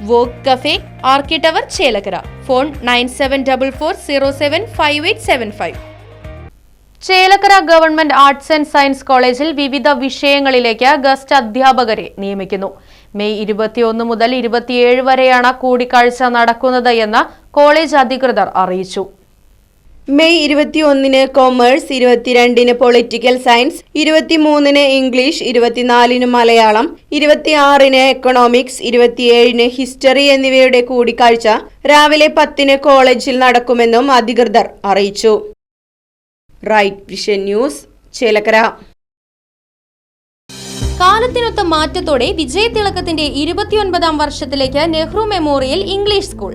Walk cafe ആർക്കി tower Chelakkara. Phone nine seven double four zero seven five eight seven five. Chelakkara government arts and science കോളേജിൽ വിവിധ വിഷയങ്ങളിലേക്ക് guest അധ്യാപകരെ നിയമിക്കുന്നു. May ഇരുപത്തിയൊന്ന് മുതൽ ഇരുപത്തിയേഴ് വരെയാണ് കൂടിക്കാഴ്ച നടക്കുന്നത് എന്ന് കോളേജ് അധികൃതർ അറിയിച്ചു. മെയ് ഇരുപത്തിയൊന്നിന് കൊമേഴ്സ് ഇരുപത്തിരണ്ടിന് പൊളിറ്റിക്കൽ സയൻസ് ഇരുപത്തിമൂന്നിന് ഇംഗ്ലീഷ് ഇരുപത്തിനാലിന് മലയാളം ഇരുപത്തിയാറിന് എക്കണോമിക്സ് ഇരുപത്തിയേഴിന് ഹിസ്റ്ററി എന്നിവയുടെ കൂടിക്കാഴ്ച രാവിലെ പത്തിന് കോളേജിൽ നടക്കുമെന്നും അധികൃതർ അറിയിച്ചു. Right Vision News Chelakkara. കാലത്തിനൊത്ത മാറ്റത്തോടെ വിജയതിളക്കത്തിന്റെ ഇരുപത്തിയൊൻപതാം വർഷത്തിലേക്ക് നെഹ്റു മെമ്മോറിയൽ ഇംഗ്ലീഷ് സ്കൂൾ